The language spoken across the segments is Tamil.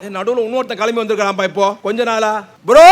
நடுவில் இன்னொருத்தன் கிளம்பி வந்திருக்கான்ப்பா இப்போ. கொஞ்ச நாளா. ப்ரோ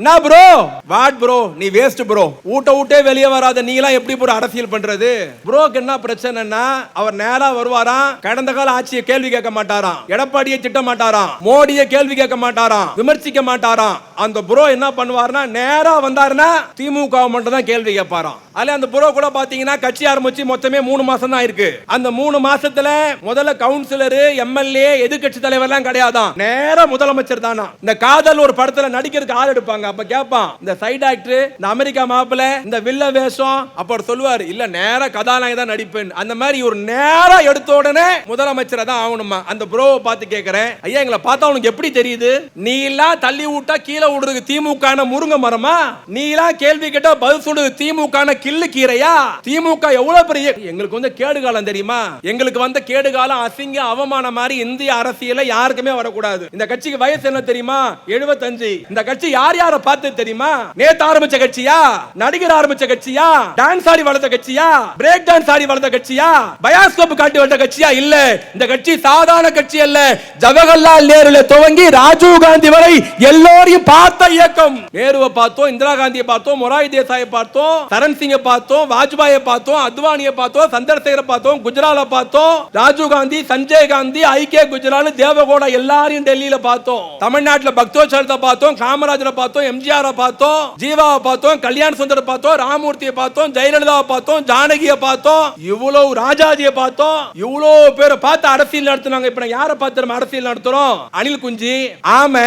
என்ன ப்ரோ வாட் ப்ரோ நீ வேஸ்ட் ப்ரோ ஊட்ட ஊட்டே வெளியே வராத. நீ எல்லாம் எப்படி ப்ரோ அரசியல் பண்றது? ப்ரோக்கு என்ன பிரச்சனைன்னா அவர் நேரா வருவாராம். கடந்த கால ஆட்சியை கேள்வி கேட்க மாட்டாராம். எடப்பாடியை திட்ட மாட்டாராம். மோடியை கேள்வி கேட்க மாட்டாராம். விமர்சிக்க மாட்டாராம். அந்த ப்ரோ என்ன பண்ணுவாருன்னா நேரா வந்தாருன்னா திமுக மட்டும் தான் கேள்வி கேட்பாராம். அதுல அந்த ப்ரோ கூட பாத்தீங்கன்னா கட்சி ஆரம்பிச்சு மொத்தமே மூணு மாசம் தான் இருக்கு. அந்த மூணு மாசத்துல முதல்ல கவுன்சிலர் எம்எல்ஏ எதிர்கட்சி தலைவர்லாம் கிடையாதான் நேரா முதலமைச்சர் தானா இந்த காதல் ஒரு படத்துல நடிக்கிறதுக்கு ஆள் எடுப்பாங்க. அப்ப கேட்பான் இந்த சைட் ஆக்டர் இந்த அமெரிக்கா மாப்பிள இந்த வில்ல வேஷம். அப்ப சொல்லுவாரு சொல்லுவார் இல்ல நேரா கதாநாயகன் தான் நடிப்பேன். அந்த மாதிரி ஒரு நேரா எடுத்த உடனே முதலமைச்சரை தான் ஆகணுமா? அந்த ப்ரோவை பார்த்து கேட்கிறேன் ஐயா எங்களை பார்த்தா உனக்கு எப்படி தெரியுது? நீ எல்லாம் தள்ளி விட்டா கீழே விடுறது திமுக முருங்க மரமா? நீ எல்லாம் கேள்வி கேட்டா பதில் சொல்றது திமுக கில்லு கீரையா? திமுக எவ்வளவு பெரிய எங்களுக்கு வந்து கேடு காலம் தெரியுமா? எங்களுக்கு வந்த கேடு காலம் அசிங்க அவமானம் மாதிரி இந்திய அரசியல யாருக்குமே வரக்கூடாது. இந்த கட்சிக்கு வயசு என்ன தெரியுமா? 75 இந்த கட்சி யார் யார் பார்த்து தெரியுமா? நேத்து ஆரம்பிச்ச கட்சியா? நடிகர் ஆரம்பிச்ச கட்சியா? டான்ஸ் ஆடி வளர்ந்த கட்சியா? பிரேக் டான்ஸ் ஆடி வளர்ந்த கட்சியா? பயாஸ்கோப் காட்டி வளர்ந்த கட்சியா? இல்ல. இந்த கட்சி சாதாரண கட்சி அல்ல. ஜவஹர்லால் நேருல துவங்கி ராஜீவ் காந்தி வரை எல்லோரையும் பார்த்த இயக்கம். நேருவை பார்த்தோம் இந்திரா காந்தியை பார்த்தோம் மொராய் தேசாயை பார்த்தோம் சரண் சிங்கை பார்த்தோம் வாஜ்பாயை பார்த்தோம் அத்வானியை பார்த்தோம் சந்திரசேகரை பார்த்தோம் குஜரால பார்த்தோம். ராஜீவ் காந்தி சஞ்சய் காந்தி ஐக்கிய குஜரால் தேவகோடா எல்லாரையும் டெல்லியில பார்த்தோம். தமிழ்நாட்டுல பக்தோச்சலத்தை பார்த்தோம் காமராஜரை பார்த்தோம் எம்ஜிஆரை பார்த்தோம் ஜீவாவை பார்த்தோம் கல்யாண சுந்தரை பார்த்தோம் ராமூர்த்தியை பார்த்தோம் ஜெயலலிதாவை பார்த்தோம் ஜானகியை பார்த்தோம் இவ்வளவு ராஜாஜியை பார்த்தோம் இவ்வளவு பேரை பார்த்து அரசியல் நடத்துனாங்க. இப்ப நான் யாரை பார்த்து நம்ம அரசியல் நடத்துறோம்? அணில் குஞ்சி ஆமை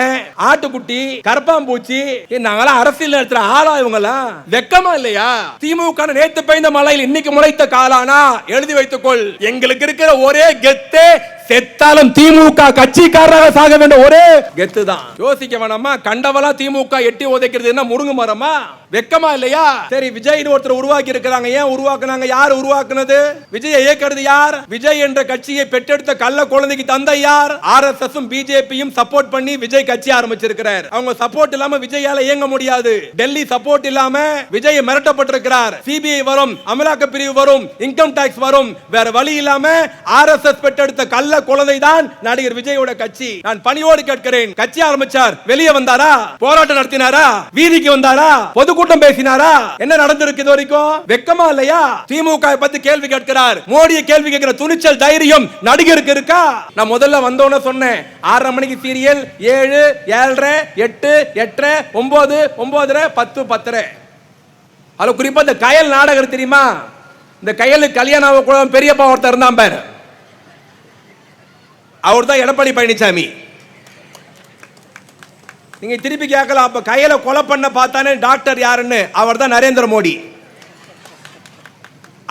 ஆட்டுக்குட்டி கரப்பாம்பூச்சி நாங்களாம் நாங்கெல்லாம் அரசியல் நடத்துற ஆளா இவங்களா வெக்கமா இல்லையா? திமுக நேத்து பெய்த மலையில் இன்னைக்கு முளைத்த காலானா? எழுதி வைத்துக்கொள் எங்களுக்கு இருக்கிற ஒரே கெத்தே செத்தாலும் திமுக கட்சிக்காரராக சாக வேண்டும். ஒரே கெத்து தான் யோசிக்க வேணாமா? கண்டவளா திமுக எட்டி உதைக்கிறது என்ன முருங்கு மரமா? வெக்கமா இல்லையா? சரி விஜய்னு ஒருத்தர் உருவாக்கி இருக்கிறாங்க. ஏன் உருவாக்குனாங்க? யார் உருவாக்குனது? விஜய் இயக்கிறது யார்? விஜய் என்ற கட்சியை பெற்றெடுத்த கள்ள குழந்தைக்கு தந்தை யார்? ஆர் எஸ் எஸ் பிஜேபியும் சப்போர்ட் பண்ணி விஜய் கட்சி ஆரம்பிச்சிருக்கிறார். அவங்க சப்போர்ட் இல்லாம விஜயால இயங்க முடியாது. டெல்லி சப்போர்ட் இல்லாம விஜய் மிரட்டப்பட்டிருக்கிறார். சிபிஐ வரும் அமலாக்க பிரிவு வரும் இன்கம் டாக்ஸ் வரும். வேற வழி இல்லாம ஆர் எஸ் எஸ் பெற்றெடுத்த கள்ள குழந்தை தான் நடிகர் விஜயோட கட்சி. நான் பணியோடு கேட்கிறேன் கட்சி ஆரம்பிச்சார் வெளியே வந்தாரா? போராட்டம் நடத்தினாரா? வீதிக்கு வந்தாரா? பொதுக்கூட்டம் பேசினாரா? என்ன நடந்திருக்கு இது வரைக்கும்? வெக்கமா இல்லையா? திமுக பத்தி கேள்வி கேட்கிறார். மோடிய கேள்வி கேட்கிற துணிச்சல் தைரியம் நடிகருக்கு இருக்கா? நான் முதல்ல வந்தோன்னு சொன்னேன் ஆறரை மணிக்கு சீரியல் ஏழு ஏழரை எட்டு எட்டரை ஒன்பது ஒன்பதரை பத்து பத்தரை. அதில் குறிப்பா இந்த கயல் நாடகம் தெரியுமா? இந்த கயலுக்கு கல்யாணம் கூட பெரியப்பா ஒருத்தர் இருந்தான் பாரு. அவர் தான் எடப்பாடி பழனிசாமி. நீங்க திருப்பி கேட்கலாம் அப்ப கையில கொலை பண்ண பார்த்தானே டாக்டர் யாருன்னு? அவர் தான் நரேந்திர மோடி.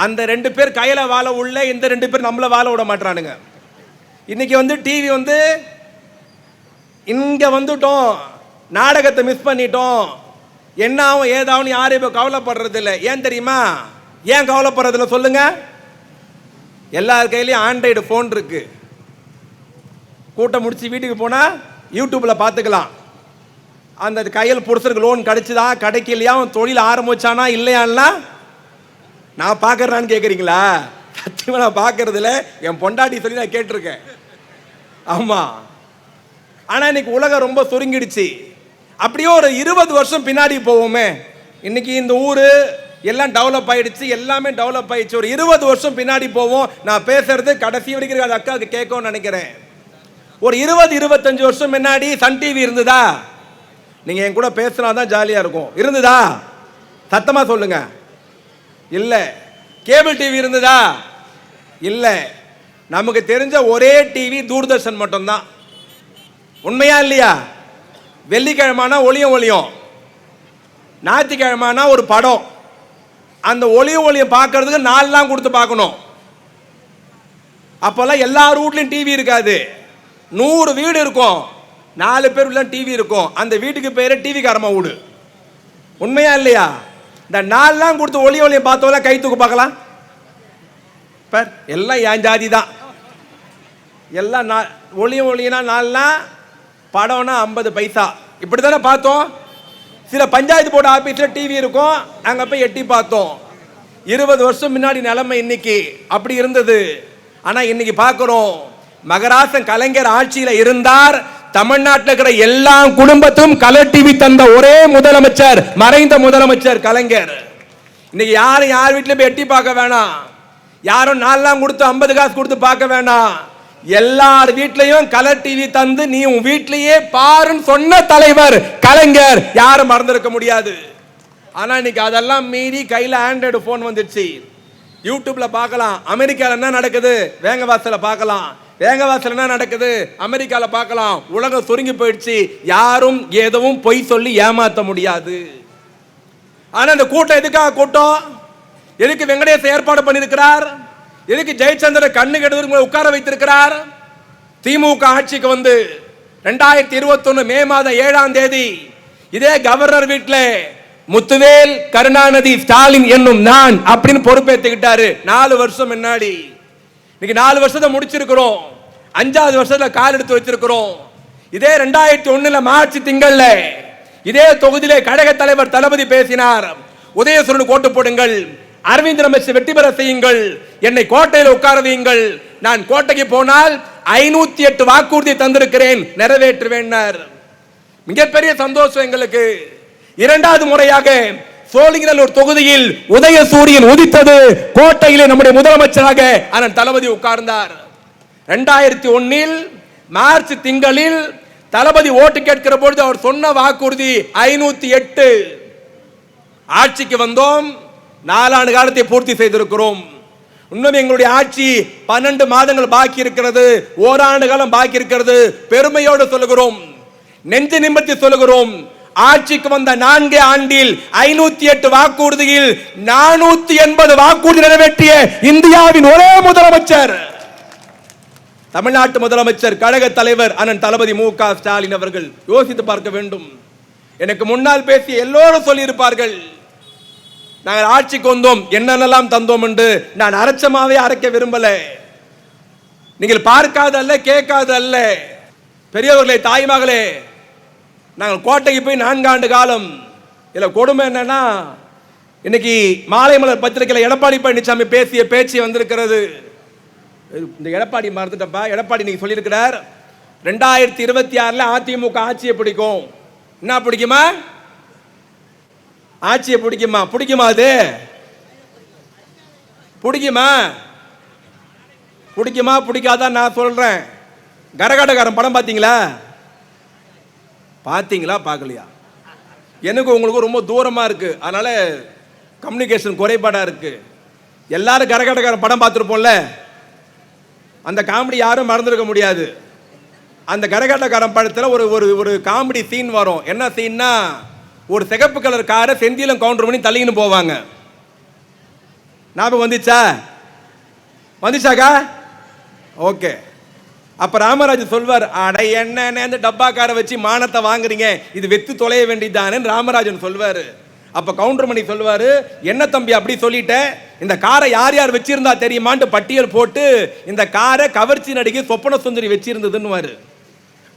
அந்த ரெண்டு பேர் கையில வாழ உள்ள இந்த ரெண்டு பேர் நம்மள வாழ விட மாட்டானுங்க இன்னைக்கு வந்து டிவி வந்து இங்க வந்துட்டோம் நாடகத்தை மிஸ் பண்ணிட்டோம். என்ன ஆகும் ஏதாவும் யாரும் இப்போ கவலைப்படுறது இல்லை ஏன் தெரியுமா? ஏன் கவலைப்படுறதில்ல சொல்லுங்க. எல்லார் கையிலையும் ஆண்ட்ராய்டு ஃபோன் இருக்குது கூட்டம் முடிச்சு வீட்டுக்கு போனால் யூடியூப்பில் பார்த்துக்கலாம் அந்த கையில் புருஷருக்கு லோன் கிடைச்சதா கிடைக்கலையா அவன் தொழில் ஆரம்பிச்சானா இல்லையான்னா? நான் பார்க்குறேன்னு கேட்குறீங்களா சத்தியமாக நான் பார்க்கறதுல என் பொண்டாட்டி சொல்லி நான் கேட்டிருக்கேன். ஆமாம் ஆனால் இன்னைக்கு உலகம் ரொம்ப சுருங்கிடுச்சு. அப்படியே ஒரு இருபது வருஷம் பின்னாடி போவோமே. இன்னைக்கு இந்த ஊர் எல்லாம் டெவலப் ஆயிடுச்சு எல்லாமே டெவலப் ஆயிடுச்சு. ஒரு இருபது வருஷம் பின்னாடி போவோம். நான் பேசுறது கடைசி வரைக்கும் அந்த அக்காவுக்கு கேட்கும்னு நினைக்கிறேன். ஒரு இருபது இருபத்தஞ்சு வருஷம் முன்னாடி சன் டிவி இருந்ததா? நீங்கள் என் கூட பேசினா தான் ஜாலியாக இருக்கும். இருந்ததா? சத்தமாக சொல்லுங்க. இல்லை. கேபிள் டிவி இருந்ததா? இல்லை. நமக்கு தெரிஞ்ச ஒரே டிவி தூர்தர்ஷன் மட்டும்தான். உண்மையா இல்லையா? வெள்ளிக்கிழமானா ஒளியும் ஒளியும். ஞாயிற்றுக்கிழமானா ஒரு படம். அந்த ஒளியும் ஒளியும் பார்க்கறதுக்கு நாலுலாம் கொடுத்து பார்க்கணும். அப்போல்லாம் எல்லா வீட்லையும் டிவி இருக்காது. நூறு வீடு இருக்கும். நாலு பேர் உள்ள டிவி இருக்கும். அந்த வீட்டுக்கு பேரே டிவி காரமா வீடு உண்மையா இல்லையா? இந்த நாலுலாம் கொடுத்து ஒளி ஒளியை பார்த்தோம்ல கை தூக்கு பார்க்கலாம். பார் எல்லாம் என் ஜாதி தான். எல்லாம் நா ஒளியும் ஒளியினா நாலுலாம் படம்னா ஐம்பது பைசா. இப்படி தானே பார்த்தோம்? சில பஞ்சாயத்து போர்டு ஆஃபீஸில் டிவி இருக்கும். அங்கே போய் எட்டி பார்த்தோம். இருபது வருஷம் முன்னாடி நிலைமை இன்னைக்கு. அப்படி இருந்தது. ஆனால் இன்னைக்கு பார்க்குறோம். மகராசன் கலைஞர் ஆட்சியில் இருந்தார். தமிழ்நாட்டில் இருக்கிற எல்லா குடும்பத்தும் கலர் டிவி தந்த ஒரே முதலமைச்சர் மறைந்த முதலமைச்சர் கலைஞர். இன்னைக்கு யாரும் யார் வீட்டில் போய் எட்டி பார்க்க வேணாம். யாரும் நாலாம் கொடுத்து ஐம்பது காசு கொடுத்து பார்க்க வேணாம். எல்லார் வீட்லயும் கலர் டிவி தந்து நீ உன் வீட்லயே பாருன்னு சொன்ன தலைவர் கலைஞர். யாரும் மறந்திருக்க முடியாது. ஆனா இன்னைக்கு அதெல்லாம் மீறி கையில ஆண்ட்ராய்டு போன் வந்துடுச்சு. யூடியூப்ல பார்க்கலாம். அமெரிக்கால என்ன நடக்குது? வேங்க வாசல பார்க்கலாம். வேங்கவாசல் என்ன நடக்குது. அமெரிக்காவில் பார்க்கலாம். உலகம் சுருங்கி போயிடுச்சு. யாரும் எதுவும் பொய் சொல்லி ஏமாத்த முடியாது. ஆனால் இந்த கூட்டம் எதுக்காக கூட்டம்? எதுக்கு வெங்கடேச ஏற்பாடு பண்ணியிருக்கிறார்? எதுக்கு ஜெயச்சந்திர கண்ணு கெடுத்து உட்கார வைத்திருக்கிறார்? திமுக ஆட்சிக்கு வந்து ரெண்டாயிரத்தி இருபத்தொன்னு மே மாதம் ஏழாம் தேதி இதே கவர்னர் வீட்டில் முத்துவேல் கருணாநிதி ஸ்டாலின் என்னும் நான் அப்படின்னு பொறுப்பேற்றுக்கிட்டாரு நாலு வருஷம் முன்னாடி. இன்னைக்கு நாலு வருஷத்தை முடிச்சிருக்கிறோம். அஞ்சாவது வருஷத்துல கால் எடுத்து வச்சிருக்கிறோம். இதே ரெண்டாயிரத்தி ஒண்ணுல மார்ச் திங்கள்ல இதே தொகுதியிலே கழக தலைவர் தளபதி பேசினார். உதயசூரன் கோட்டு போடுங்கள். அரவிந்த் ரமேஷ் வெற்றி பெற செய்யுங்கள். என்னை கோட்டையில் உட்கார வையுங்கள். நான் கோட்டைக்கு போனால் ஐநூத்தி எட்டு வாக்குறுதி தந்திருக்கிறேன். நிறைவேற்றுவேன் மிகப்பெரிய சந்தோஷம் எங்களுக்கு. இரண்டாவது முறையாக சோழிங்கநல்லூர் தொகுதியில் உதய சூரியன் உதித்தது. கோட்டையிலே நம்முடைய முதலமைச்சராக அண்ணன் தளபதி உட்கார்ந்தார். ரெண்டாயிரத்தி ஒன்னில் மார்ச் திங்களில் தளபதி ஓட்டு கேட்கிற பொழுது அவர் சொன்ன வாக்குறுதி ஐநூத்தி எட்டு. ஆட்சிக்கு வந்தோம். நாலாண்டு காலத்தை பூர்த்தி செய்திருக்கிறோம். இன்னும் எங்களுடைய ஆட்சி பன்னெண்டு மாதங்கள் பாக்கி இருக்கிறது. ஓராண்டு காலம் பாக்கி இருக்கிறது. பெருமையோடு சொல்லுகிறோம். நெஞ்சு நிமிர்த்தி சொல்லுகிறோம். ஆட்சிக்கு வந்த நான்கு ஆண்டில் ஐநூத்தி எட்டு வாக்குறுதியில் நானூத்தி எண்பது வாக்குறுதி நிறைவேற்றிய இந்தியாவின் ஒரே முதலமைச்சர். தமிழ்நாட்டு முதலமைச்சர் கழக தலைவர் அண்ணன் தளபதி மு க ஸ்டாலின் அவர்கள். யோசித்து பார்க்க வேண்டும். எனக்கு முன்னால் பேசிய எல்லோரும் சொல்லியிருப்பார்கள். நாங்கள் ஆட்சிக்கு வந்தோம். என்னென்னலாம் தந்தோம் என்று நான் அரைச்சமாவே அரைக்க விரும்பல. நீங்கள் பார்க்காத அல்ல கேட்காத அல்ல பெரியவர்களே தாய்மகளே நாங்கள் கோட்டைக்கு போய் நான்காண்டு காலம். இதில் கொடுமை என்னன்னா இன்னைக்கு மாலை மலர் பத்திரிகையில் எடப்பாடி பழனிசாமி பேசிய பேச்சு வந்திருக்கிறது. இந்த எடப்பாடி மறந்துட்டப்பா எடப்பாடி நீங்கள் சொல்லியிருக்கிறார் ரெண்டாயிரத்தி இருபத்தி ஆறில் அதிமுக ஆட்சியை பிடிக்கும். என்ன பிடிக்குமா? ஆட்சியை பிடிக்குமா? பிடிக்குமா அது? பிடிக்குமா? பிடிக்குமா? பிடிக்காதான் நான் சொல்கிறேன் கரகாட்டக்காரன் படம் பார்த்தீங்களா? பார்த்தீங்களா பார்க்கலையா? எனக்கு உங்களுக்கு ரொம்ப தூரமாக இருக்குது அதனால் கம்யூனிகேஷன் குறைபாடாக இருக்குது எல்லாரும் கரகடக்கார படம் பார்த்துருப்போம்ல? அந்த காமெடி யாரும் மறந்துருக்க முடியாது. அந்த கரகாட்டக்காரன் படத்தில் ஒரு ஒரு ஒரு காமெடி சீன் வரும். என்ன சீன்னா ஒரு சிகப்பு கலர் காரை செந்தியிலும் கவுண்டர் பண்ணி தள்ளின்னு போவாங்க. ஞாபகம் வந்துச்சா? வந்துச்சாக்கா? ஓகே. அப்ப ராமராஜ் சொல்வார் அட என்ன அந்த டப்பாக்காரை வச்சு மானத்தை வாங்குறீங்க? இது வெத்து தொலைய வேண்டியதானே ராமராஜன் சொல்வார். அப்ப கவுண்டர் மணி சொல்வாரு என்ன தம்பி அப்படி சொல்லிட்ட? இந்த காரை யார் யார் வச்சிருந்தா தெரியுமான்ட்டு பட்டியல் போட்டு இந்த காரை கவர்ச்சி நடிகை சொப்பன சுந்தரி வச்சிருந்ததுன்னு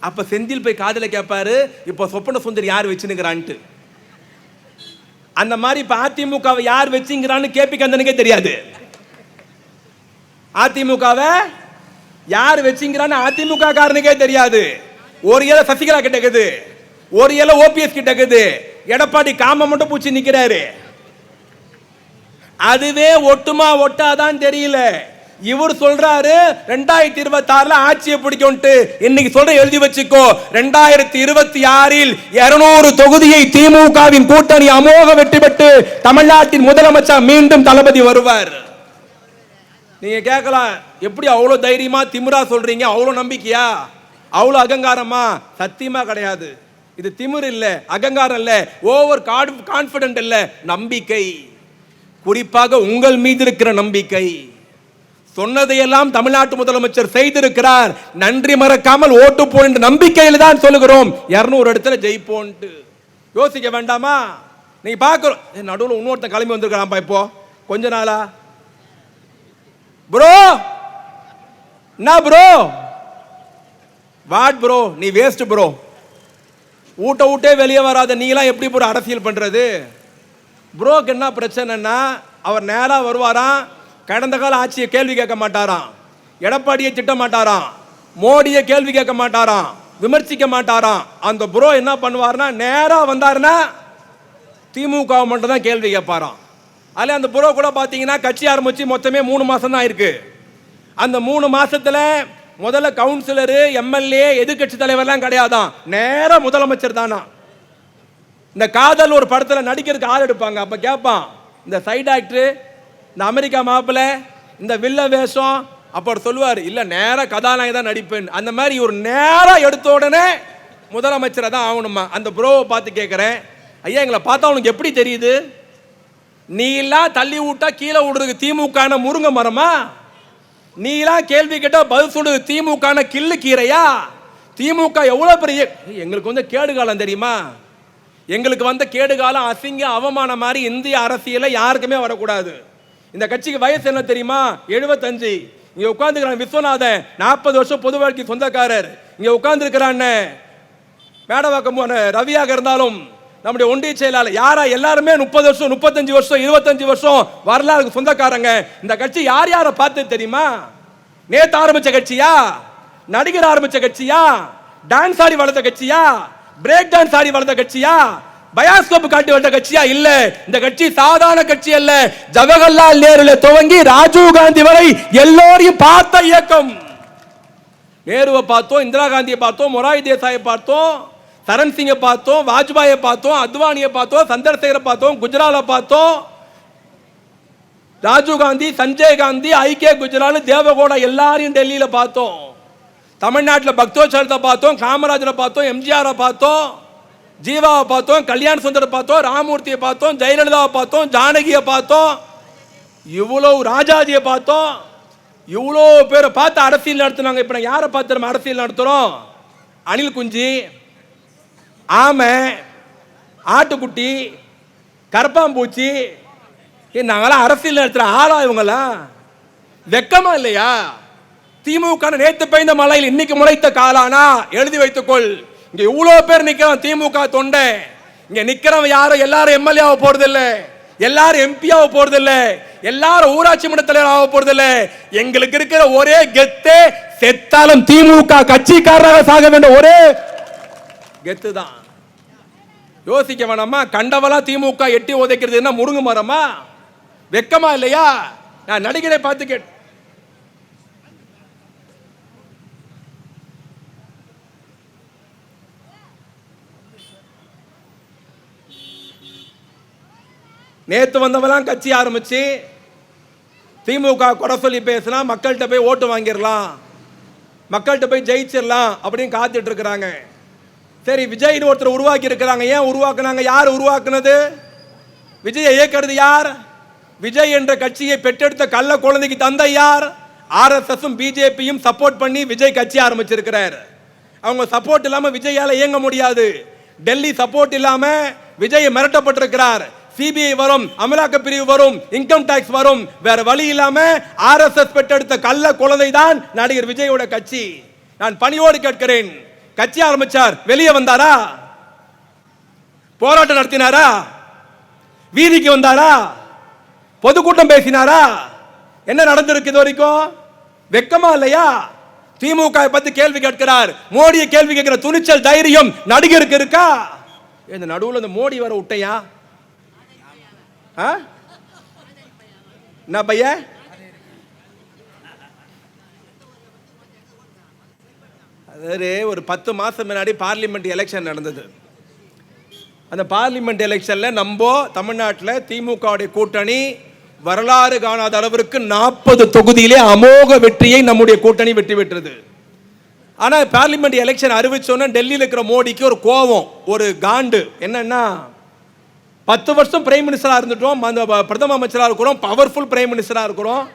அப்ப செந்தில் போய் காதில் கேட்பாரு இப்போ சொப்பன சுந்தரி யார் வச்சுனுங்கிறான்ட்டு அந்த மாதிரி இப்ப அதிமுகவை யார் வச்சுங்கிறான்னு கேபி கந்தனுக்கே தெரியாது. அதிமுகவை யார் வச்சுங்கிறான்னு அதிமுக காரனுக்கே தெரியாது. ஒரு இலை சசிகலா கிட்ட இருக்குது. ஒரு இலை ஓபிஎஸ் கிட்ட இருக்குது. எடப்பாடி காம மட்டும் பூச்சி நிற்கிறாரு அதுவே ஒட்டுமா ஒட்டாதான் தெரியல. இவர் சொல்றாரு ரெண்டாயிரத்தி இருபத்தி ஆறுல ஆட்சியை பிடிக்கும்ட்டு இன்னைக்கு சொல்ற எழுதி வச்சுக்கோ. ரெண்டாயிரத்தி இருபத்தி ஆறில் இருநூறு தொகுதியை திமுகவின் கூட்டணி அமோக வெற்றி பெற்று தமிழ்நாட்டின் முதலமைச்சர் மீண்டும் தளபதி வருவார். நீங்கள் கேட்கலாம் எப்படி அவ்வளோ தைரியமாக திமிரா சொல்கிறீங்க அவ்வளோ நம்பிக்கையா? அவ்வளோ அகங்காரமா? சத்தியமாக கிடையாது. இது திமிர் இல்லை அகங்காரம் இல்லை ஓவர் கான்ஃபிடென்ட் இல்லை நம்பிக்கை. குறிப்பாக உங்கள் மீது இருக்கிற நம்பிக்கை. சொன்னதையெல்லாம் தமிழ்நாட்டு முதலமைச்சர் செய்திருக்கிறார். நன்றி மறக்காமல் ஓட்டு போன்ற நம்பிக்கையில் தான் சொல்லுகிறோம். இரநூறு இடத்துல ஜெயிப்போன்ட்டு யோசிக்க வேண்டாமா? நீங்கள் பார்க்குறோம் நடுவில் இன்னொருத்தன் கிளம்பி வந்திருக்கிறான்ப்பா இப்போ. கொஞ்ச நாளா? ப்ரோ என்ன ப்ரோ வாட் ப்ரோ நீ வேஸ்ட் ப்ரோ ஊட்ட விட்டே வெளியே வராத. நீலாம் எப்படி ப்ரோ அரசியல் பண்ணுறது ப்ரோக்கு என்ன பிரச்சனைன்னா அவர் நேராக வருவாராம். கடந்த கால ஆட்சியை கேள்வி கேட்க மாட்டாராம். எடப்பாடியை திட்ட மாட்டாராம். மோடியை கேள்வி கேட்க மாட்டாராம். விமர்சிக்க மாட்டாராம். அந்த ப்ரோ என்ன பண்ணுவார்னா நேராக வந்தாருன்னா திமுக மட்டும் தான் கேள்வி கேட்பாராம். அதில் அந்த புரோ கூட பார்த்தீங்கன்னா கட்சி ஆரம்பித்து மொத்தமே மூணு மாதம் தான் ஆயிருக்கு அந்த மூணு மாதத்தில் முதல்ல கவுன்சிலரு எம்எல்ஏ எதிர்கட்சி தலைவர்லாம் கிடையாதான். நேராக முதலமைச்சர் தானா. இந்த காதல் ஒரு படத்தில் நடிக்கிறதுக்கு ஆள் எடுப்பாங்க. அப்போ கேட்பான் இந்த சைட் ஆக்டரு இந்த அமெரிக்கா மாப்பிள்ள இந்த வில்ல வேஷம் அப்போ சொல்லுவார் இல்லை நேராக கதாநாயகன் தான் நடிப்பேன். அந்த மாதிரி ஒரு நேராக எடுத்த உடனே முதலமைச்சரை தான் ஆகணுமா? அந்த ப்ரோவை பார்த்து கேட்குறேன் ஐயா எங்களை பார்த்தா உனக்கு எப்படி தெரியுது? நீ எல்லாம் தள்ளி விட்டா கீழே விடுறதுக்கு திமுக முருங்க மரமா? நீ எல்லாம் கேள்வி கேட்டா பதில் சொல்றது திமுக கில்லு கீரையா? திமுக எவ்வளோ பெரிய எங்களுக்கு வந்து கேடு காலம் தெரியுமா? எங்களுக்கு வந்த கேடு காலம் அசிங்க அவமானம் மாதிரி இந்திய அரசியலை யாருக்குமே வரக்கூடாது. இந்த கட்சிக்கு வயசு என்ன தெரியுமா? எழுபத்தஞ்சு. இங்கே உட்காந்துக்கிறான் விஸ்வநாதன் நாற்பது வருஷம் பொது வாழ்க்கை சொந்தக்காரர். இங்கே உட்காந்துருக்கிறான்னு மேடவாக்கம் ரவியாக இருந்தாலும் நம்முடைய ஒன்றிய செயலாளர். யாரா? எல்லாருமே முப்பது வருஷம் முப்பத்தஞ்சு வருஷம் இருபத்தஞ்சு வருஷம் வரலாறு சொந்தக்காரங்க. இந்த கட்சி யார் யாரை பார்த்து தெரியுமா? நேத்து ஆரம்பிச்ச கட்சியா? நடிகர் ஆரம்பிச்ச கட்சியா? டான்ஸ் ஆடி வளர்த்த கட்சியா? பிரேக் டான்ஸ் ஆடி வளர்த்த கட்சியா? பயாஸ்கோப் காட்டி வந்த கட்சியா? இல்ல. இந்த கட்சி சாதாரண கட்சி அல்ல. ஜவஹர்லால் நேருல துவங்கி ராஜீவ் காந்தி வரை எல்லோரையும் பார்த்த இயக்கம். நேருவை பார்த்தோம் இந்திரா காந்தியை பார்த்தோம் மொராய் தேசாயை பார்த்தோம். சரண் சிங்கை பார்த்தோம் வாஜ்பாயை பார்த்தோம் அத்வானியை பார்த்தோம் சந்திரசேகரை பார்த்தோம் குஜராலை பார்த்தோம். ராஜீவ் காந்தி சஞ்சய் காந்தி ஐக்கிய குஜரால் தேவகோடா எல்லாரையும் டெல்லியில் பார்த்தோம். தமிழ்நாட்டில் பக்தோச்சரத்தை பார்த்தோம் காமராஜரை பார்த்தோம் எம்ஜிஆரை பார்த்தோம் ஜீவாவை பார்த்தோம் கல்யாண சுந்தரை பார்த்தோம் ராமூர்த்தியை பார்த்தோம் ஜெயலலிதாவை பார்த்தோம் ஜானகியை பார்த்தோம். இவ்வளோ ராஜாஜியை பார்த்தோம். இவ்வளோ பேரை பார்த்து அரசியல் நடத்துனாங்க. இப்போ நான் யாரை பார்த்து நம்ம அரசியல் நடத்துகிறோம் அணில் குஞ்சு ஆமை ஆட்டுக்குட்டி கரப்பாம்பூச்சி நாங்களாம் நாங்கெல்லாம் அரசியல் நடத்துகிற ஆளா இவங்களாம் வெக்கமா இல்லையா? திமுக நேத்து பெய்த மழையில் இன்னைக்கு முளைத்த காலானா? எழுதி வைத்துக்கொள். இங்க இவ்வளோ பேர் நிற்கிறோம் திமுக தொண்டை. இங்க நிக்கிறவன் யாரும் எல்லாரும் எம்எல்ஏ போறது இல்லை எல்லாரும் எம்பி ஆக போறது இல்லை எல்லாரும் ஊராட்சி மன்ற தலைவர் ஆக போறது இல்லை எங்களுக்கு இருக்கிற ஒரே கெத்தே செத்தாலும் திமுக கட்சிக்காரராக சாக வேண்டும். ஒரே கெத்து தான் யோசிக்க வேணாமா? கண்டவளா திமுக எட்டி உதைக்கிறது என்ன முருங்கு மரமா? வெக்கமா இல்லையா? நான் நடிகரை பார்த்து கேட் நேத்து வந்தவெல்லாம் கட்சி ஆரம்பிச்சு திமுக குறை சொல்லி பேசினா மக்கள்கிட்ட போய் ஓட்டு வாங்கிடலாம். மக்கள்கிட்ட போய் ஜெயிச்சிடலாம் அப்படின்னு காத்துட்டு இருக்கிறாங்க. சரி விஜய்னு ஒருத்தர் உருவாக்கி இருக்கிறாங்க. ஏன் உருவாக்குனாங்க? யார் உருவாக்குனது? விஜயை இயக்கிறது யார்? விஜய் என்ற கட்சியை பெற்றெடுத்த கள்ள குழந்தைக்கு தந்தை யார்? ஆர்எஸ்எஸும் பிஜேபியும் சப்போர்ட் பண்ணி விஜய் கட்சி ஆரம்பிச்சிருக்கிறார். அவங்க சப்போர்ட் இல்லாமல் விஜயால இயங்க முடியாது. டெல்லி சப்போர்ட் இல்லாம விஜய் மிரட்டப்பட்டிருக்கிறார். சிபிஐ வரும் அமலாக்க பிரிவு வரும் இன்கம் டாக்ஸ் வரும். வேற வழி இல்லாம ஆர்எஸ்எஸ் பெற்றெடுத்த கள்ள குழந்தை தான் நடிகர் விஜயோட கட்சி. நான் பணியோடு கேட்கிறேன். கட்சி ஆரம்பிச்சார். வெளியே வந்தாரா? போராட்டம் நடத்தினாரா? வீதிக்கு வந்தாரா? பொதுக்கூட்டம் பேசினாரா? என்ன நடந்திருக்கு இது வரைக்கும்? வெக்கமா இல்லையா? திமுக பத்தி கேள்வி கேட்கிறார். மோடியை கேள்வி கேட்கிற துணிச்சல் தைரியம் நடிகருக்கு இருக்கா? இந்த நடுவில் இந்த மோடி வர விட்டையா? ஆ? என்ன பையன்? அதாவது ஒரு பத்து மாதம் முன்னாடி பார்லிமெண்ட் எலெக்ஷன் நடந்தது. அந்த பார்லிமெண்ட் எலெக்ஷனில் நம்ம தமிழ்நாட்டில் திமுகவுடைய கூட்டணி வரலாறு காணாத அளவிற்கு நாற்பது தொகுதியிலே அமோக வெற்றியை நம்முடைய கூட்டணி வெற்றி பெற்றது. ஆனால் பார்லிமெண்ட் எலெக்ஷன் அறிவிச்சோன்னா டெல்லியில் இருக்கிற மோடிக்கு ஒரு கோபம் ஒரு காண்டு. என்னன்னா பத்து வருஷம் பிரைம் மினிஸ்டராக இருந்துட்டோம் அந்த பிரதம அமைச்சராக இருக்கிறோம் பவர்ஃபுல் பிரைம் மினிஸ்டராக இருக்கிறோம்.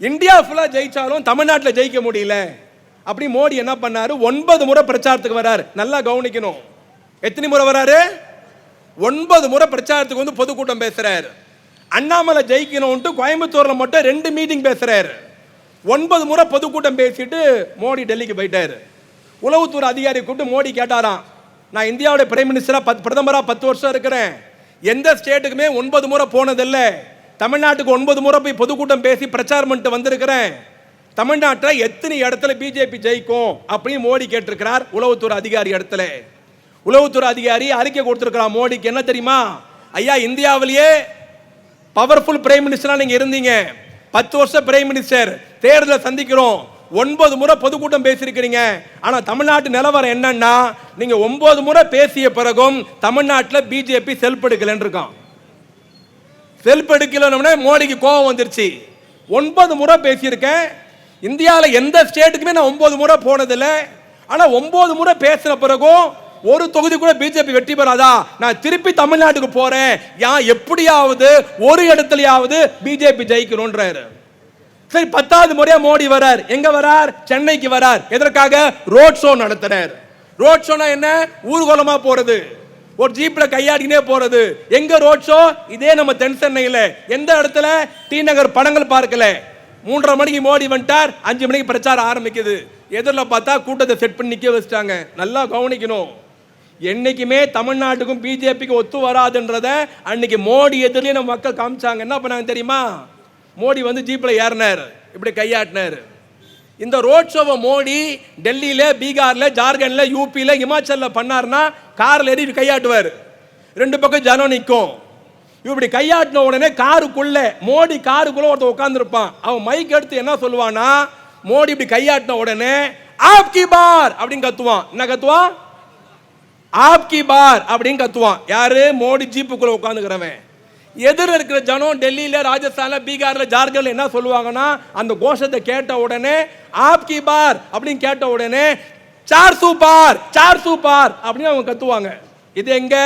இந்தியா ஃபுல்லாக ஜெயித்தாலும் தமிழ்நாட்டில் ஜெயிக்க முடியல. அப்படி மோடி என்ன பண்ணாரு? ஒன்பது முறை பிரச்சாரத்துக்கு வராரு. நல்லா கவனிக்கணும். எத்தனை முறை வராரு? ஒன்பது முறை பிரச்சாரத்துக்கு வந்து பொதுக்கூட்டம் பேசுறாரு. அண்ணாமலை ஜெயிக்கணும்ட்டு கோயம்புத்தூர்ல மட்டும் ரெண்டு மீட்டிங் பேசுறாரு. ஒன்பது முறை பொதுக்கூட்டம் பேசிட்டு மோடி டெல்லிக்கு போயிட்டாரு. உளவுத்துறை அதிகாரி கூப்பிட்டு மோடி கேட்டாராம் நான் இந்தியாவுடைய பிரைம் மினிஸ்டரா பத் பிரதமராக பத்து வருஷம் இருக்கிறேன். எந்த ஸ்டேட்டுக்குமே ஒன்பது முறை போனதில்லை. தமிழ்நாட்டுக்கு ஒன்பது முறை போய் பொதுக்கூட்டம் பேசி பிரச்சாரம் பண்ணிட்டு வந்திருக்கிறேன். தமிழ்நாட்டில் எத்தனை இடத்துல பிஜேபி ஜெயிக்கும் அப்படின்னு மோடி கேட்டிருக்கிறார் உளவுத்துறை அதிகாரி இடத்துல. உளவுத்துறை அதிகாரி அறிக்கை கொடுத்துருக்கிறார் மோடிக்கு. என்ன தெரியுமா? ஐயா இந்தியாவிலேயே பவர்ஃபுல் பிரைம் மினிஸ்டராக நீங்கள் இருந்தீங்க. பத்து வருஷம் பிரைம் மினிஸ்டர் தேர்தலை சந்திக்கிறோம். ஒன்பது முறை பொதுக்கூட்டம் பேசியிருக்கிறீங்க. ஆனால் தமிழ்நாட்டு நிலவரம் என்னன்னா நீங்கள் ஒன்பது முறை பேசிய பிறகும் தமிழ்நாட்டில் பிஜேபி செல்ஃப் எடுக்கலன்னு இருக்கான் செல்ஃப் எடுக்கலன்னு மோடிக்கு கோபம் வந்துருச்சு. ஒன்பது முறை பேசியிருக்கேன். இந்தியாவில் எந்த ஸ்டேட்டுக்குமே நான் ஒம்பது முறை போனதில்லை. ஆனால் ஒம்பது முறை பேசின பிறகும் ஒரு தொகுதி கூட பிஜேபி வெற்றி பெறாதா? நான் திருப்பி தமிழ்நாட்டுக்கு போறேன். யா எப்படியாவது ஒரு இடத்துலயாவது பிஜேபி ஜெயிக்கணும்ன்றாரு. சரி பத்தாவது முறையா மோடி வரார். எங்க வரார்? சென்னைக்கு வரார். எதற்காக? ரோட் ஷோ நடத்துறார். ரோட் ஷோனா என்ன? ஊர்வலமா போறது. ஒரு ஜீப்ல கையாடினே போறது. எங்க ரோட் ஷோ? இதே நம்ம தென் சென்னையில எந்த இடத்துல? டி நகர் படங்கள் பார்க்கல. மூன்றரை மணிக்கு மோடி வந்துட்டார் அஞ்சு மணிக்கு பிரச்சாரம் ஆரம்பிக்குது. எதிரில் பார்த்தா கூட்டத்தை செட் பண்ணி நிற்க வச்சிட்டாங்க. நல்லா கவனிக்கணும். என்றைக்குமே தமிழ்நாட்டுக்கும் பிஜேபிக்கும் ஒத்து வராதுன்றத அன்னைக்கு மோடி எதிரிலே நம்ம மக்கள் காமிச்சாங்க. என்ன பண்ணாங்க தெரியுமா? மோடி வந்து ஜீப்பில் ஏறினார். இப்படி கையாட்டினார். இந்த ரோட் ஷோவை மோடி டெல்லியில் பீகாரில் ஜார்க்கண்டில் யூபியில் இமாச்சலில் பண்ணார்னா காரில் ஏறி கையாட்டுவார். ரெண்டு பக்கம் ஜனம் நிற்கும் இப்படி கையாட்டின உடனே காருக்குள்ள மோடி காருக்குள்ள ஒருத்தன் உட்காந்துருப்பான் அவன் மைக் எடுத்து என்ன சொல்லுவானா மோடி இப்படி கையாட்டின உடனே ஆப்கி பார் அப்படின்னு கத்துவான். என்ன கத்துவான் ஆப்கி பார் அப்படின்னு கத்துவான். யாரு? மோடி ஜீப்புக்குள்ள உட்காந்துக்கிறவன் எதிர இருக்கிற ஜனம் டெல்லியில ராஜஸ்தான்ல பீகார்ல ஜார்க்கண்ட்ல என்ன சொல்லுவாங்கன்னா அந்த கோஷத்தை கேட்ட உடனே ஆப்கி பார் அப்படின்னு கேட்ட உடனே சார் சூப்பார் சார் சூப்பார் அப்படின்னு அவங்க கத்துவாங்க. இது எங்க?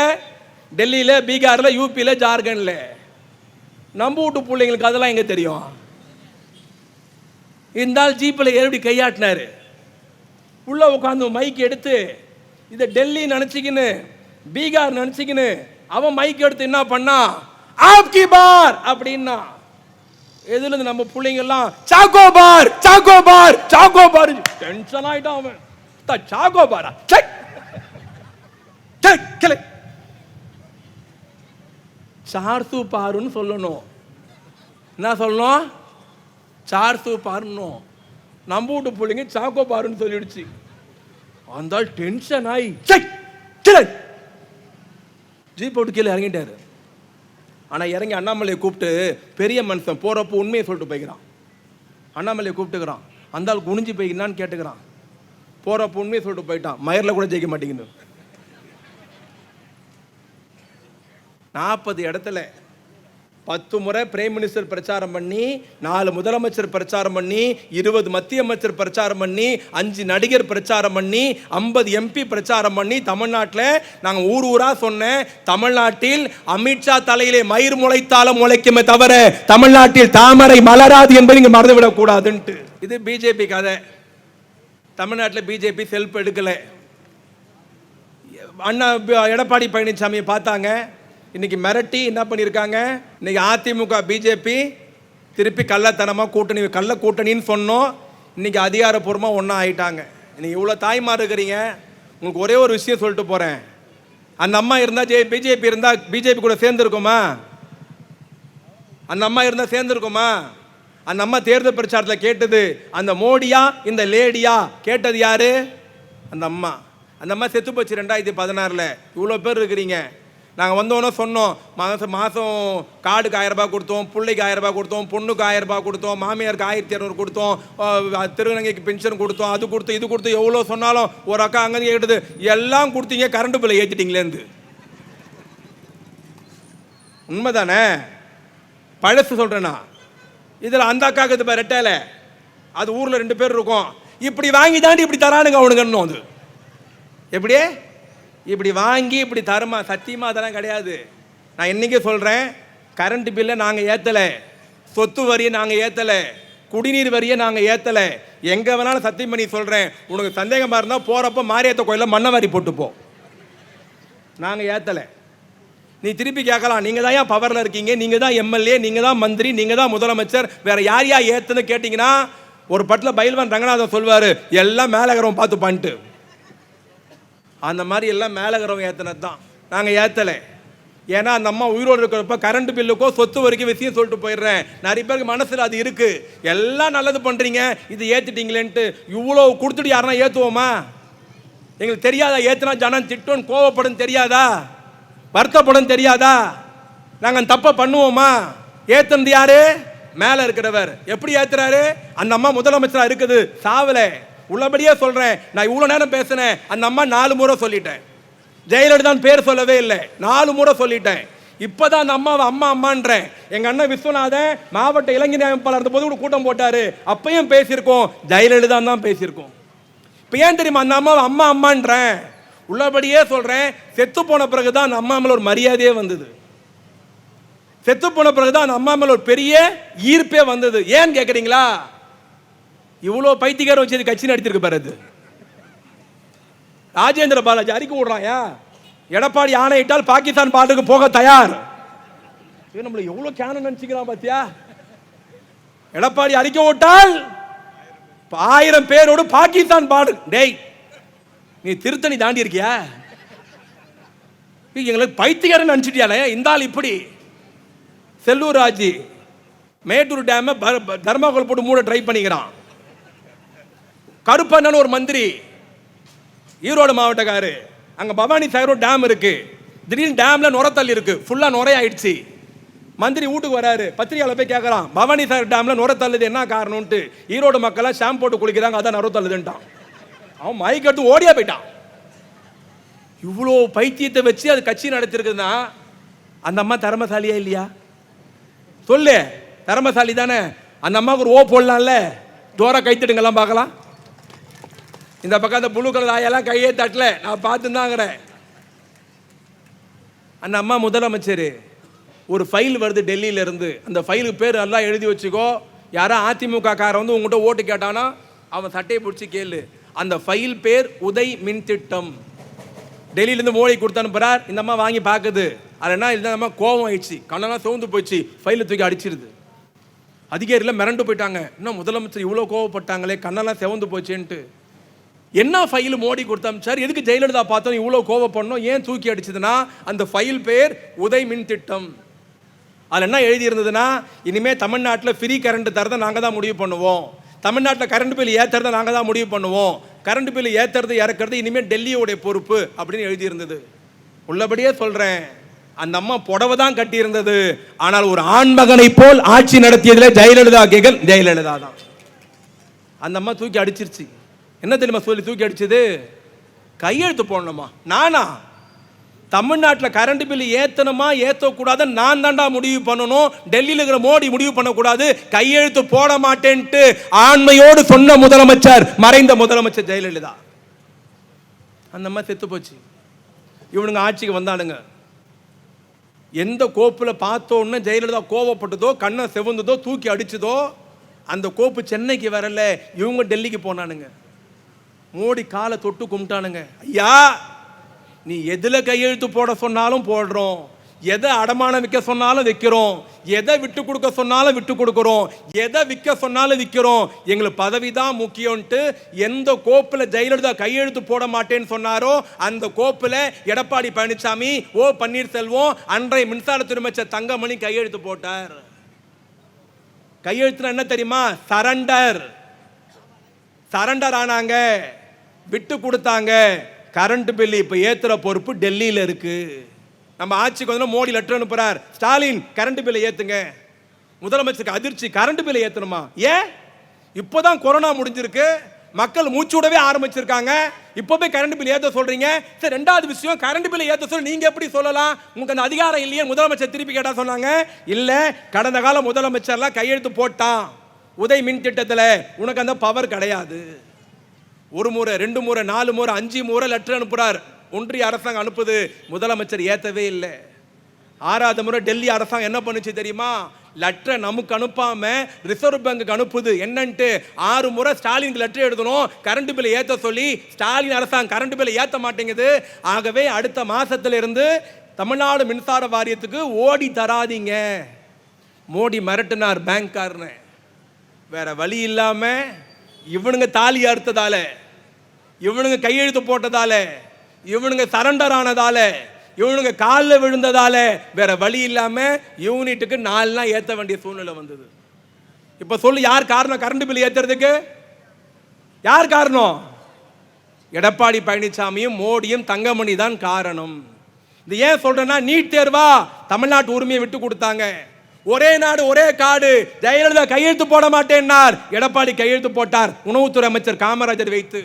டெல்லியில் பீகாரில் யூபியில் ஜார்க்கண்டில். நம்ம வீட்டு பிள்ளைங்களுக்கு அதெல்லாம் எங்கே தெரியும்? இருந்தால் ஜீப்பில் ஏறி கையாட்டினாரு. உள்ளே உட்காந்து மைக் எடுத்து இதை டெல்லி நினச்சிக்கின்னு பீகார் நினச்சிக்கின்னு அவன் மைக் எடுத்து என்ன பண்ணா? ஆப்கி பார்! அப்படின்னா எதுலேருந்து நம்ம பிள்ளைங்கெல்லாம் choco bar! Choco bar! Choco bar! Tension ஆகிட்டான் அவன். சாக்கோ பாரா? செக் செக் கிளை! சார்சு பாருன்னு சொல்லணும். என்ன சொல்லணும்? சார்சு பாருன்னும் நம்ம வீட்டு பிள்ளைங்க சாக்கோ பாருன்னு சொல்லிடுச்சு. அந்த டென்ஷன் ஆகி ஜீப் போட்டு கீழே இறங்கிட்டாரு. ஆனா இறங்கி அண்ணாமலையை கூப்பிட்டு பெரிய மனுஷன் போறப்போ உண்மையை சொல்லிட்டு போய்க்கிறான். அண்ணாமலையை கூப்பிட்டுக்கிறான். அந்த ஆள் குனிஞ்சு போய்க்கிறான்னு கேட்டுக்கிறான். போறப்போ உண்மையை சொல்லிட்டு போயிட்டான். மயர்ல கூட ஜெயிக்க மாட்டேங்குது. நாற்பது இடத்துல பத்து முறை பிரைம் மினிஸ்டர் பிரச்சாரம் பண்ணி நாலு முதலமைச்சர் பிரச்சாரம் பண்ணி இருபது மத்திய அமைச்சர் பிரச்சாரம் பண்ணி அஞ்சு நடிகர் பிரச்சாரம் பண்ணி ஐம்பது எம்பி பிரச்சாரம் பண்ணி தமிழ்நாட்டில் நாங்கள் ஊர் ஊராக சொன்னேன் தமிழ்நாட்டில் அமித்ஷா தலையிலே மயிர் முளைத்தாலும் முளைக்குமே தவிர தமிழ்நாட்டில் தாமரை மலராது என்பதை இங்கே மறந்துவிடக்கூடாதுன்ட்டு இது பிஜேபி கதை. தமிழ்நாட்டில் பிஜேபி செல்ஃப் எடுக்கலை அண்ணா எடப்பாடி பழனிசாமியை பார்த்தாங்க. இன்னைக்கு மிரட்டி என்ன பண்ணியிருக்காங்க? இன்னைக்கு அதிமுக பிஜேபி திருப்பி கள்ளத்தனமாக கூட்டணி கள்ள கூட்டணின்னு சொன்னோம். இன்னைக்கு அதிகாரப்பூர்வமாக ஒன்றா ஆகிட்டாங்க இன்றைக்கி இவ்வளோ தாய்மார் இருக்கிறீங்க. உங்களுக்கு ஒரே ஒரு விஷயம் சொல்லிட்டு போகிறேன் அந்த அம்மா இருந்தால் ஜே பிஜேபி இருந்தால் பிஜேபி கூட சேர்ந்துருக்குமா? அந்த அம்மா இருந்தால் சேர்ந்துருக்குமா? அந்த அம்மா தேர்தல் பிரச்சாரத்தில் கேட்டது அந்த மோடியா இந்த லேடியா? கேட்டது யாரு? அந்த அம்மா. அந்த அம்மா செத்து போச்சு ரெண்டாயிரத்தி பதினாறில். இவ்வளோ பேர் இருக்கிறீங்க. நாங்கள் வந்தோன்னே சொன்னோம் மாதம் மாதம் காடுக்கு ஆயிரம் கொடுத்தோம் பிள்ளைக்கு ஆயிரரூபா கொடுத்தோம் பொண்ணுக்கு ஆயிரரூபா கொடுத்தோம் மாமியாருக்கு ஆயிரத்தி இரநூறு கொடுத்தோம் திருநங்கைக்கு பென்ஷன் கொடுத்தோம் அது கொடுத்து இது கொடுத்து எவ்வளோ சொன்னாலும் ஒரு அக்கா அங்கே கேட்டது எல்லாம் கொடுத்தீங்க கரண்ட் பில்லை ஏற்றிட்டீங்களேந்து உண்மைதானே? பழசு சொல்கிறேன்னா இதில் அந்த அக்காவுக்கு இது ரெட்டையில். அது ஊரில் ரெண்டு பேர் இருக்கும். இப்படி வாங்கி தாண்டி இப்படி தரானுங்க அவனுங்கன்னு அது. எப்படி இப்படி வாங்கி இப்படி தருமா சத்தியமாக அதெல்லாம் கிடையாது. நான் இன்னைக்கே சொல்கிறேன் கரண்ட் பில்லை நாங்கள் ஏற்றலை சொத்து வரியை நாங்கள் ஏற்றலை குடிநீர் வரியை நாங்கள் ஏற்றலை எங்கே வேணாலும் சத்தியம் பண்ணி சொல்கிறேன் உனக்கு சந்தேகமாக இருந்தால் போகிறப்ப மாரியத்தை கோயிலில் மண்ணவாரி போட்டுப்போ. நாங்கள் ஏற்றலை நீ திருப்பி கேட்கலாம் நீங்கள் தான் ஏன் பவரில் இருக்கீங்க? நீங்கள் தான் எம்எல்ஏ நீங்கள் தான் மந்திரி நீங்கள் தான் முதலமைச்சர். வேறு யார் யார் ஏற்றுன்னு கேட்டிங்கன்னா ஒரு பட்டில் பயில்வான் ரங்கநாதன் சொல்வார் எல்லாம் மேலகரம் பார்த்து பண்ணிட்டு. அந்த மாதிரி எல்லாம் மேலகரம் ஏற்றினது தான் நாங்கள் ஏற்றலை ஏன்னா அந்த அம்மா உயிரோடு இருக்கிறப்ப கரண்ட் பில்லுக்கோ சொத்து வரைக்கும் விஷயம் சொல்லிட்டு போயிடுறேன். நிறைய பேருக்கு மனசில் அது இருக்குது எல்லாம் நல்லது பண்ணுறீங்க இது ஏற்றுட்டீங்களேன்ட்டு இவ்வளோ கொடுத்துட்டு யாருன்னா ஏற்றுவோமா எங்களுக்கு தெரியாதா? ஏற்றுனா ஜனம் திட்டம் கோவப்படும் தெரியாதா? வருத்தப்படும் தெரியாதா? நாங்கள் தப்பை பண்ணுவோமா? ஏற்றுனது யாரு? மேலே இருக்கிறவர். எப்படி ஏற்றுறாரு அந்த அம்மா முதலமைச்சராக இருக்குது. சாவலை. உள்ளபடியே சொல்கிறேன் நான் இவ்வளோ நேரம் பேசினேன். அந்த அம்மா நாலு முறை சொல்லிட்டேன். ஜெயலலிதான் பேர் சொல்லவே இல்லை. நாலு முறை சொல்லிட்டேன். இப்போ தான் அந்த அம்மாவை அம்மா அம்மான்றேன். எங்கள் அண்ணன் விஸ்வநாதன் மாவட்ட இளைஞர் அமைப்பாளர் இருந்தபோது கூட கூட்டம் போட்டார். அப்பையும் பேசியிருக்கோம். ஜெயலலிதா தான் பேசியிருக்கோம். இப்போ ஏன் தெரியுமா? அந்த அம்மாவை அம்மா அம்மான்றேன். உள்ளபடியே சொல்கிறேன் செத்து போன பிறகு தான் அந்த அம்மா மேல ஒரு மரியாதையே வந்தது. செத்து போன பிறகுதான் அந்த அம்மா மேல ஒரு பெரிய ஈர்ப்பே வந்தது. ஏன் கேட்குறீங்களா இவ்வளோ பைத்தியக்கார வச்சு கட்சி நடத்திருக்கு பாரு அது. ராஜேந்திர பாலாஜி அறிக்கை விடுறாயா? எடப்பாடி ஆணையிட்டால் பாகிஸ்தான் பாட்டுக்கு போக தயார். இது நம்மளை எவ்வளோ கேன நினச்சிக்கிறான் பாத்தியா? எடப்பாடி அறிக்கை விட்டால் ஆயிரம் பேரோடு பாகிஸ்தான் பாடு. டேய் நீ திருத்தணி தாண்டி இருக்கியா? நீ எங்களுக்கு பைத்தியக்காரன் நினச்சிட்டியாலே இந்த ஆள் இப்படி. செல்லூர் ராஜி மேட்டூர் டேமை தர்மாக்கோல் போட்டு மூட ட்ரை பண்ணிக்கிறான். கருப்பண்ணன் ஒரு மந்திரி ஈரோடு மாவட்டக்காரு. அங்கே பவானி சாகர் டேம் இருக்கு. திடீர்னு டேம்ல நுரத்தள்ளி இருக்கு. ஃபுல்லாக நுரையாயிடுச்சு. மந்திரி வீட்டுக்கு வராரு. பத்திரிகையாளர் போய் கேட்கறான் பவானி சாகர் டேம்ல நுர தள்ளுது என்ன காரணம்ட்டு ஈரோடு மக்கள்லாம் ஷாம் போட்டு குளிக்கிறாங்க அதான் நுர தள்ளுதுன்ட்டான். அவன் மைக் எடுத்து ஓடியா போயிட்டான். இவ்வளோ பைத்தியத்தை வச்சு அது கட்சி நடத்திருக்குதுன்னா அந்த அம்மா திறமசாலியா இல்லையா? சொல்லு தரமசாலி தானே. அந்த அம்மாவுக்கு ஒரு ஓ போடலாம்ல. டோரா கைத்தட்டுங்கெல்லாம் பார்க்கலாம். இந்த பக்கம் அந்த புழு கலர் ஆயெல்லாம் கையே தட்டல. நான் பார்த்துருந்தாங்கிறேன் அந்த அம்மா முதலமைச்சர் ஒரு ஃபைல் வருது டெல்லியிலேருந்து. அந்த ஃபைலுக்கு பேர் எல்லாம் எழுதி வச்சுக்கோ. யாரோ அதிமுக காரன் வந்து உங்கள்கிட்ட ஓட்டு கேட்டானா அவன் சட்டையை பிடிச்சி கேளு. அந்த ஃபைல் பேர் உதய் மின் திட்டம். டெல்லியிலேருந்து மோடி கொடுத்து இந்த அம்மா வாங்கி பார்க்குது அது என்ன? இந்த அம்மா கோவம் ஆயிடுச்சு. கண்ணெல்லாம் சோர்ந்து போயிடுச்சு. ஃபைலை தூக்கி அடிச்சிருது. அதிகாரியில் மிரண்டு போயிட்டாங்க. இன்னும் முதலமைச்சர் இவ்வளோ கோவப்பட்டாங்களே? கண்ணெல்லாம் செவந்து போச்சேன்ட்டு. என்ன ஃபைல் மோடி கொடுத்தாச்சார் எதுக்கு ஜெயலலிதா பார்த்தோம் இவ்வளோ கோவப்படணும் ஏன் தூக்கி அடிச்சதுன்னா அந்த ஃபைல் பேர் உதய் மின் திட்டம். அதில் என்ன எழுதியிருந்ததுன்னா இனிமேல் தமிழ்நாட்டில் ஃப்ரீ கரண்ட் தரதை நாங்கள் தான் முடிவு பண்ணுவோம். தமிழ்நாட்டில் கரண்ட் பில் ஏற்றுறதை நாங்கள் தான் முடிவு பண்ணுவோம். கரண்ட் பில் ஏற்றுறது இறக்குறது இனிமேல் டெல்லியோடைய பொறுப்பு அப்படின்னு எழுதியிருந்தது. உள்ளபடியே சொல்கிறேன் அந்த அம்மா புடவை தான் கட்டியிருந்தது. ஆனால் ஒரு ஆண்மகனை போல் ஆட்சி நடத்தியதில் ஜெயலலிதா கேகல் ஜெயலலிதா தான். அந்த அம்மா தூக்கி அடிச்சிருச்சு. என்ன தெரியுமா சொல்லி தூக்கி அடிச்சது? கையெழுத்து போடணுமா? நானா? தமிழ்நாட்டில் கரண்ட் பில் ஏற்றணுமா ஏற்றக்கூடாது நான் தாண்டா முடிவு பண்ணணும். டெல்லியில் இருக்கிற மோடி முடிவு பண்ணக்கூடாது. கையெழுத்து போட மாட்டேன்ட்டு ஆண்மையோடு சொன்ன முதலமைச்சர் மறைந்த முதலமைச்சர் ஜெயலலிதா. அந்த மாதிரி செத்து போச்சு. இவனுங்க ஆட்சிக்கு வந்தானுங்க எந்த கோப்பில் பார்த்தோன்னு ஜெயலலிதா கோவப்பட்டதோ கண்ணை செவந்ததோ தூக்கி அடிச்சதோ அந்த கோப்பு சென்னைக்கு வரல. இவங்க டெல்லிக்கு போனானுங்க. மோடி காலை தொட்டு கும்பிட்டானுங்க. ஐயா நீ எதில் கையெழுத்து போட சொன்னாலும் போடுறோம். எதை அடமானம் விற்க சொன்னாலும் விற்கிறோம். எதை விட்டு கொடுக்க சொன்னாலும் விட்டு கொடுக்குறோம். எதை விற்க சொன்னாலும் விற்கிறோம். எங்களுக்கு பதவி தான் முக்கியம்ன்ட்டு எந்த கோப்பில் ஜெயலலிதா கையெழுத்து போட மாட்டேன்னு சொன்னாரோ அந்த கோப்பில் எடப்பாடி பழனிசாமி ஓ பன்னீர்செல்வம் அன்றைய மின்சாரத்துறை அமைச்சர் தங்கமணி கையெழுத்து போட்டார். கையெழுத்துனா என்ன தெரியுமா? சரண்டர். சரண்டர் ஆனாங்க. விட்டு கொடுத்தாங்க. கரண்ட் பில் இப்போ ஏற்றுற பொறுப்பு டெல்லியில் இருக்குது நம்ம ஆட்சிக்கு வந்து மோடி லெட்டர் அனுப்புகிறார் ஸ்டாலின் கரண்ட் பில்லை ஏற்றுங்க முதலமைச்சருக்கு அதிர்ச்சி கரண்ட் பில்லை ஏற்றணுமா ஏன்? இப்போ தான் கொரோனா முடிஞ்சிருக்கு. மக்கள் மூச்சு விடவே ஆரம்பிச்சிருக்காங்க. இப்போ போய் கரண்ட் பில் ஏற்ற சொல்கிறீங்க சரி ரெண்டாவது விஷயம் கரண்ட் பில் ஏற்ற சொல்லி நீங்கள் எப்படி சொல்லலாம்? உங்களுக்கு அந்த அதிகாரம் இல்லையே முதலமைச்சர் திருப்பி கேட்டால் சொன்னாங்க. இல்லை கடந்த கால முதலமைச்சர்லாம் கையெழுத்து போட்டான். உதய் மின் திட்டத்தில். உனக்கு அந்த பவர் கிடையாது. ஒரு முறை ரெண்டு முறை நாலு முறை அஞ்சு முறை லெட்டர் அனுப்புகிறார் ஒன்றிய அரசாங்கம் அனுப்புது. முதலமைச்சர் ஏற்றவே இல்லை. ஆறாவது முறை டெல்லி அரசாங்கம் என்ன பண்ணுச்சு தெரியுமா? லெட்டரை நமக்கு அனுப்பாம ரிசர்வ் பேங்க்குக்கு அனுப்புது. என்னன்ட்டு? ஆறு முறை ஸ்டாலினுக்கு லெட்டர் எழுதணும். கரண்ட் பில்லை ஏற்ற சொல்லி ஸ்டாலின் அரசாங்கம் கரண்ட் பில்லை ஏற்ற மாட்டேங்குது. ஆகவே அடுத்த மாசத்துல இருந்து தமிழ்நாடு மின்சார வாரியத்துக்கு ஓடி தராதீங்க. மோடி மிரட்டினார் பேங்க்காரனை. வேற வழி இல்லாம இவனுங்க தாலி அறுத்ததால. இவனுங்க கையெழுத்து போட்டதால இவனுங்க சரண்டர் ஆனதால இவனுங்க காலில் விழுந்ததால வேற வழி இல்லாமல் யூனிட்டுக்கு நாலுலாம் ஏற்ற வேண்டிய சூழ்நிலை வந்தது. இப்போ சொல்லு யார் காரணம் கரண்ட் பில் ஏற்றுறதுக்கு யார் காரணம்? எடப்பாடி பழனிசாமியும் மோடியும் தங்கமணி தான் காரணம். இது ஏன் சொல்றேன்னா நீட் தேர்வா? தமிழ்நாட்டு உரிமையை விட்டு கொடுத்தாங்க. ஒரே நாடு ஒரே காடு. ஜெயலலிதா கையெழுத்து போட மாட்டேன்னார். எடப்பாடி கையெழுத்து போட்டார். உணவுத்துறை அமைச்சர் காமராஜர் வைத்து.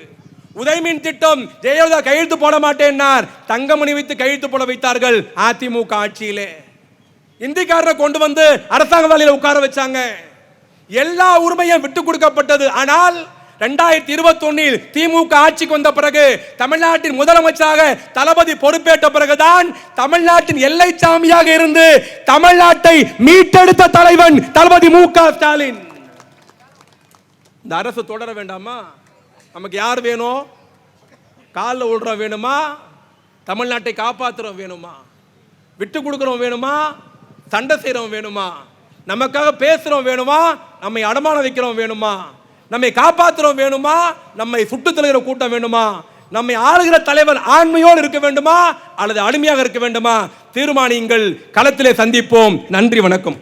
உதயமின் திட்டம் ஜெயலலிதா கையெழுத்து போட மாட்டேன்னார். தங்கமணி வைத்து கையெழுத்து போட வைத்தார்கள். அதிமுக ஆட்சியிலே. இந்திக்காரரை கொண்டு வந்து அரசாங்க வேலையில உட்கார வச்சாங்க. எல்லா உரிமையும் விட்டு கொடுக்கப்பட்டது. ஆனால் ரெண்டாயிரத்தி இருபத்தி திமுக ஆட்சிக்கு வந்த பிறகு தமிழ்நாட்டின் முதலமைச்சராக தளபதி பொறுப்பேற்ற பிறகுதான் தமிழ்நாட்டின் எல்லை சாமியாக இருந்து தமிழ்நாட்டை மீட்டெடுத்த தலைவன் தளபதி மு க ஸ்டாலின். இந்த அரசு தொடர வேண்டாமா? நமக்கு யார் வேணும்? காலில் விடுறோம் வேணுமா? தமிழ்நாட்டை காப்பாற்றுறோம் வேணுமா? விட்டு கொடுக்குறோம் வேணுமா? சண்டை செய்கிறோம் வேணுமா? நமக்காக பேசுகிறோம் வேணுமா? நம்மை அடமானம் வைக்கிறோம் வேணுமா? நம்மை காப்பாற்றுறோம் வேணுமா? நம்மை சுட்டு தலைகிற கூட்டம் வேணுமா? நம்மை ஆளுகிற தலைவர் ஆண்மையோடு இருக்க வேண்டுமா? அல்லது அடிமையாக இருக்க வேண்டுமா? தீர்மானியுங்கள். களத்திலே சந்திப்போம். நன்றி வணக்கம்.